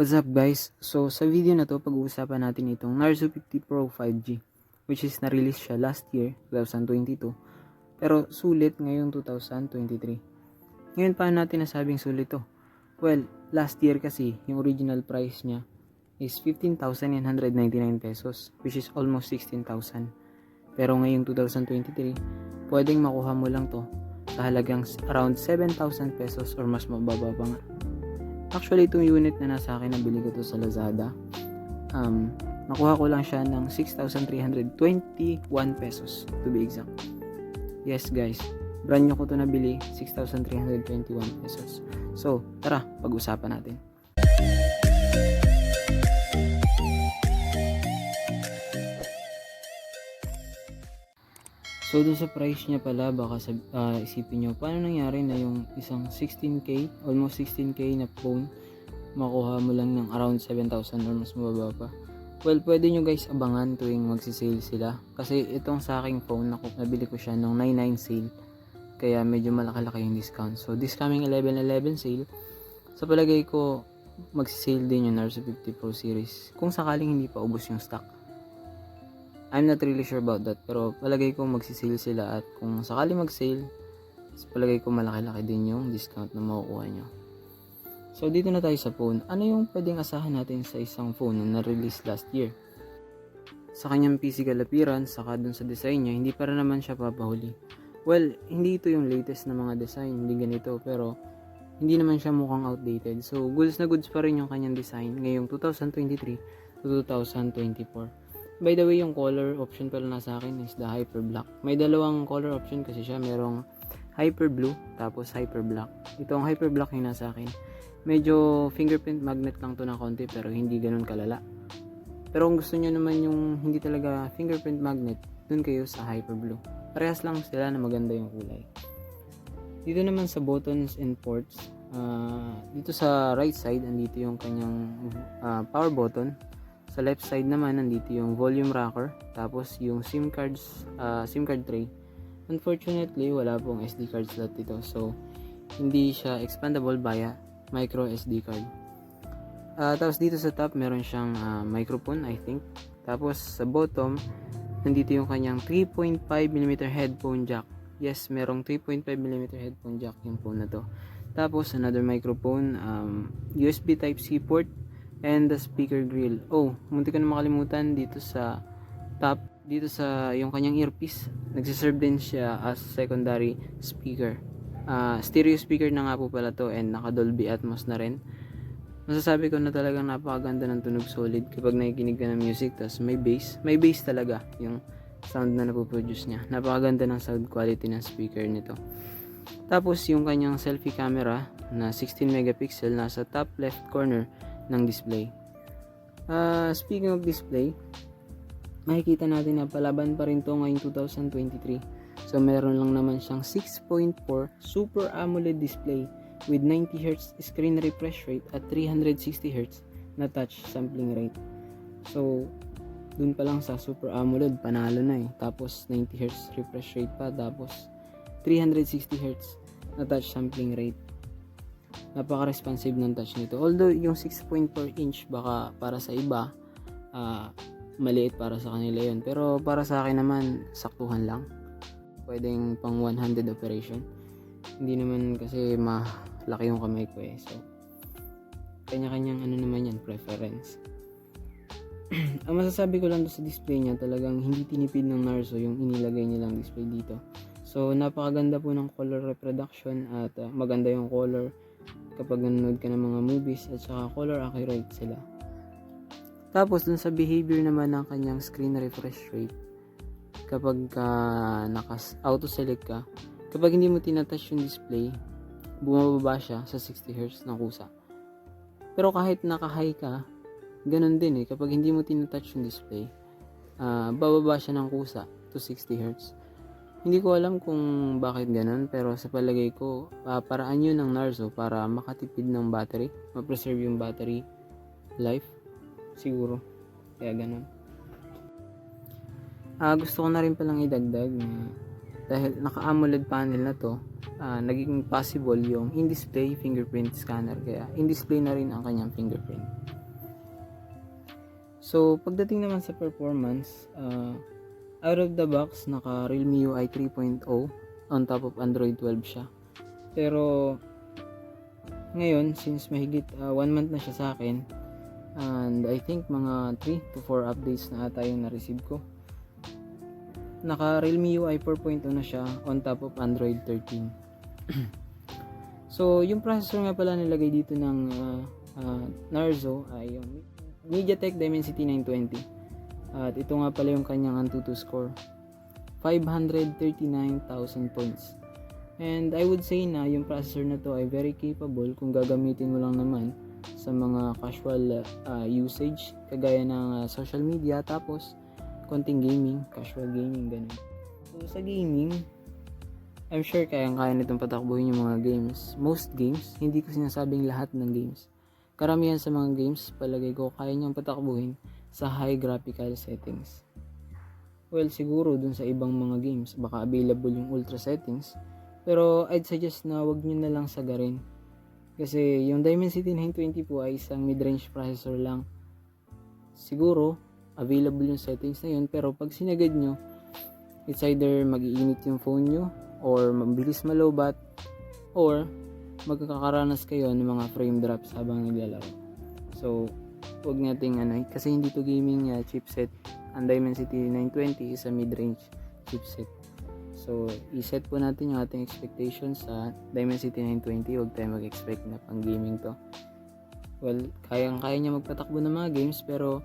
What's up guys? So sa video na to pag-uusapan natin itong Narzo 50 Pro 5G which is na-release siya last year, 2022. Pero sulit ngayong 2023. Ngayon paano natin nasabing sulit to? Well, last year kasi yung original price niya is 15,999 pesos which is almost 16,000. Pero ngayong 2023, pwedeng makuha mo lang to sa halagang around 7,000 pesos or mas mababa pa nga. Actually, itong unit na nasa akin, nabili ko to sa Lazada. Um, nakuha ko lang siya ng 6,321 pesos to be exact. Yes guys, brand new ko to nabili, 6,321 pesos. So, tara, pag-usapan natin. So, dun sa price niya pala, baka sab- ah, isipin nyo, paano nangyari na yung isang 16K, almost 16K na phone, makuha mo lang ng around 7,000 or mas mababa pa. Well, pwede nyo guys abangan tuwing magsisale sila. Kasi itong sa aking phone, naku- nabili ko siya nung 99 sale. Kaya medyo malaki-laki yung discount. So, this coming 11-11 sale, sa palagay ko, magsisale din yung Narzo 50 Pro series. Kung sakaling hindi pa ubos yung stock. I'm not really sure about that. Pero palagay ko magsisale sila at kung sakali mag-sale, sa palagay ko malaki-laki din yung discount na makukuha nyo. So dito na tayo sa phone. Ano yung pwedeng asahan natin sa isang phone na na-release last year? Sa kanyang physical appearance, saka dun sa design niya, hindi pa rin naman siya papahuli. Well, hindi ito yung latest na mga design, hindi ganito, pero hindi naman siya mukhang outdated. So, goods na goods pa rin yung kanyang design ngayong 2023 to 2024. By the way, yung color option pala na sa akin is the Hyper Black. May dalawang color option kasi siya. Merong Hyper Blue, tapos Hyper Black. Ito ang Hyper Black yung nasa akin. Medyo fingerprint magnet lang to na konti pero hindi ganun kalala. Pero kung gusto nyo naman yung hindi talaga fingerprint magnet, dun kayo sa Hyper Blue. Parehas lang sila na maganda yung kulay. Dito naman sa buttons and ports, ah, dito sa right side, andito yung kanyang ah, power button. Sa left side naman, nandito yung volume rocker, tapos yung SIM cards, ah, SIM card tray. Unfortunately, wala pong SD card slot dito. So, hindi siya expandable via micro SD card. Ah, tapos dito sa top, meron siyang ah, microphone, I think. Tapos sa bottom, nandito yung kanyang 3.5mm headphone jack. Yes, merong 3.5mm headphone jack yung phone na to. Tapos another microphone, um, USB Type-C port, and the speaker grill. Oh, munti ko na makalimutan dito sa top, dito sa yung kanyang earpiece. Nagsiserve din siya as secondary speaker. Ah, stereo speaker na nga po pala to and naka Dolby Atmos na rin. Masasabi ko na talagang napakaganda ng tunog solid kapag nakikinig ka ng music tas may bass. May bass talaga yung sound na napoproduce niya. Napakaganda ng sound quality ng speaker nito. Tapos yung kanyang selfie camera na 16 megapixel nasa top left corner ng display. Ah, speaking of display, makikita natin na palaban pa rin to ngayong 2023. So meron lang naman siyang 6.4 Super AMOLED display with 90Hz screen refresh rate at 360Hz na touch sampling rate. So, dun pa lang sa Super AMOLED, panalo na eh. Tapos 90Hz refresh rate pa, tapos 360Hz na touch sampling rate. Napaka-responsive ng touch nito. Although yung 6.4 inch baka para sa iba, ah, maliit para sa kanila yon Pero para sa akin naman, saktuhan lang. Pwedeng pang one-handed operation. Hindi naman kasi malaki yung kamay ko eh. So, kanya-kanyang ano naman yan, preference. Ang masasabi ko lang sa display niya, talagang hindi tinipid ng Narzo yung inilagay nilang display dito. So, napakaganda po ng color reproduction at uh, maganda yung color kapag nanonood ka ng mga movies at saka color accurate sila. Tapos, dun sa behavior naman ng kanyang screen refresh rate, kapag ka nakas auto select ka, kapag hindi mo tinatouch yung display, bumababa siya sa 60 Hz ng kusa. Pero kahit naka-high ka, ganun din eh. Kapag hindi mo tinatouch yung display, ah, bababa siya ng kusa to 60 Hz. Hindi ko alam kung bakit ganun, pero sa palagay ko, ah, paraan yun ng Narzo para makatipid ng battery, ma-preserve yung battery life. Siguro. Kaya ganun. Ah, gusto ko na rin palang idagdag na dahil naka-AMOLED panel na to, ah, naging possible yung in-display fingerprint scanner kaya in-display na rin ang kanyang fingerprint. So, pagdating naman sa performance, ah, out of the box, naka Realme UI 3.0 on top of Android 12 siya. Pero, ngayon, since mahigit 1 month na siya sa akin, and I think mga 3 to 4 updates na ata yung na-receive ko, naka Realme UI 4.0 na siya on top of Android 13. so, yung processor nga pala nilagay dito ng ah, ah, Narzo ay yung MediaTek Dimensity 920. At ito nga pala yung kanyang Antutu score. 539,000 points. And I would say na yung processor na to ay very capable kung gagamitin mo lang naman sa mga casual ah, usage kagaya ng ah, social media tapos konting gaming, casual gaming ganun. So sa gaming, I'm sure kayang-kaya nitong patakbuhin yung mga games. Most games, hindi ko sinasabing lahat ng games. Karamihan sa mga games, palagay ko kaya niyang patakbuhin sa high graphical settings. Well, siguro dun sa ibang mga games, baka available yung ultra settings. Pero I'd suggest na wag niyo na lang sagarin. Kasi yung Dimensity 920 po ay isang mid-range processor lang. Siguro, available yung settings na yun. Pero pag sinagad nyo, it's either mag-iinit yung phone nyo, or mabilis malobat, or magkakaranas kayo ng mga frame drops habang naglalaro. So, wag nating ano, kasi hindi to gaming uh, chipset. Ang Dimensity 920 is a mid-range chipset. So, iset po natin yung ating expectations sa Dimensity 920. Huwag tayo mag-expect na pang gaming to. Well, kayang-kaya niya magpatakbo ng mga games pero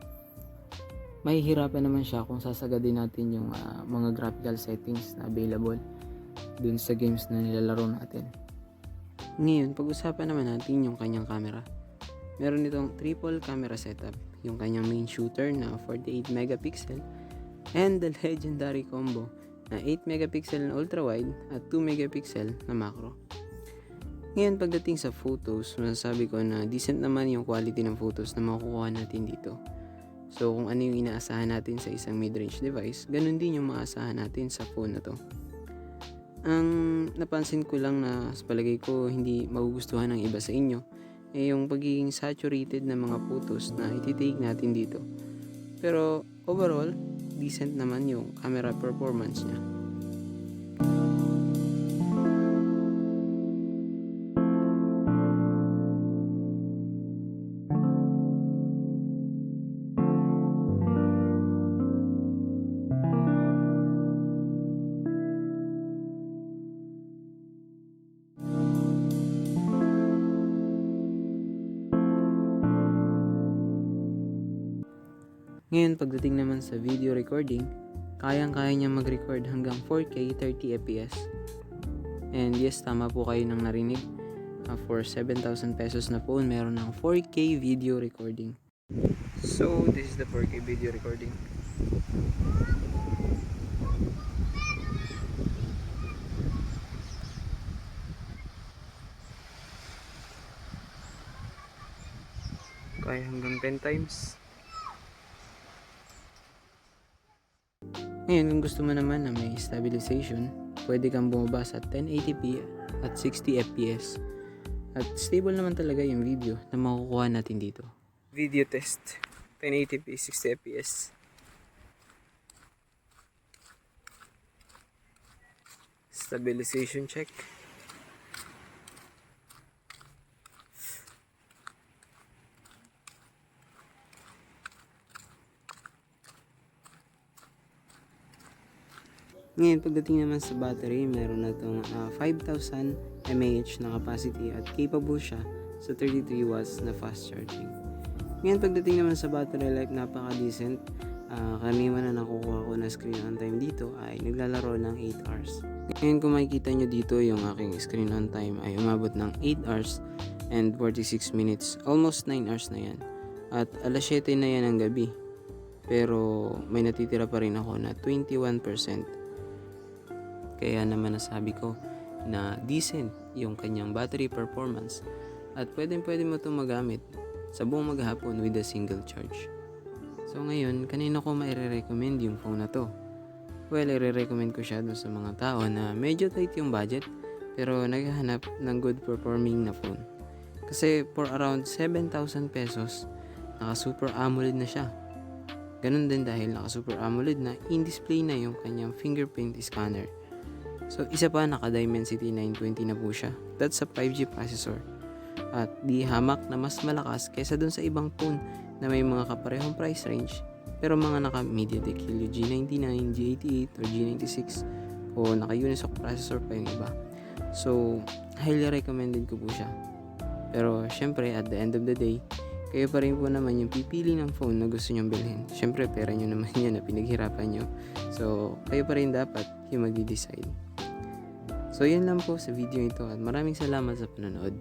mahihirapan naman siya kung sasagadin natin yung ah, mga graphical settings na available dun sa games na nilalaro natin. Ngayon, pag-usapan naman natin yung kanyang camera. Meron itong triple camera setup, yung kanyang main shooter na 48 megapixel and the legendary combo na 8 megapixel na ultra wide at 2 megapixel na macro. Ngayon pagdating sa photos, masasabi ko na decent naman yung quality ng photos na makukuha natin dito. So kung ano yung inaasahan natin sa isang mid-range device, ganun din yung maasahan natin sa phone na to. Ang napansin ko lang na sa palagay ko hindi magugustuhan ng iba sa inyo eh yung pagiging saturated na mga photos na ititake natin dito. Pero overall, decent naman yung camera performance niya. Ngayon, pagdating naman sa video recording, kayang-kaya niya mag-record hanggang 4K 30 fps. And yes, tama po kayo nang narinig. Uh, for 7,000 pesos na phone, meron ng 4K video recording. So, this is the 4K video recording. Kaya hanggang 10 times. Ngayon, kung gusto mo naman na may stabilization, pwede kang bumaba sa 1080p at 60 fps. At stable naman talaga yung video na makukuha natin dito. Video test. 1080p, 60 fps. Stabilization check. Ngayon, pagdating naman sa battery, meron na itong ah, 5,000 mAh na capacity at capable siya sa 33 watts na fast charging. Ngayon, pagdating naman sa battery life, napaka-decent. Uh, karaniwan na nakukuha ko na screen on time dito ay naglalaro ng 8 hours. Ngayon, kung makikita nyo dito, yung aking screen on time ay umabot ng 8 hours and 46 minutes. Almost 9 hours na yan. At alas 7 na yan ng gabi. Pero may natitira pa rin ako na 21%. Kaya naman nasabi ko na decent yung kanyang battery performance at pwedeng pwede mo itong magamit sa buong maghapon with a single charge. So ngayon, kanina ko maire-recommend yung phone na to? Well, i-recommend ko siya dun sa mga tao na medyo tight yung budget pero naghahanap ng good performing na phone. Kasi for around 7,000 pesos, naka Super AMOLED na siya. Ganun din dahil naka Super AMOLED na in-display na yung kanyang fingerprint scanner. So isa pa naka Dimensity 920 na po siya. That's a 5G processor. At di hamak na mas malakas kaysa dun sa ibang phone na may mga kaparehong price range pero mga naka MediaTek Helio G99, G88 or G96 o naka Unisoc processor pa yung iba. So, highly recommended ko po siya. Pero, syempre, at the end of the day, kayo pa rin po naman yung pipili ng phone na gusto nyong bilhin. Syempre, pera nyo naman yan na pinaghirapan nyo. So, kayo pa rin dapat yung magdi-decide. So, yun lang po sa video ito at maraming salamat sa panonood.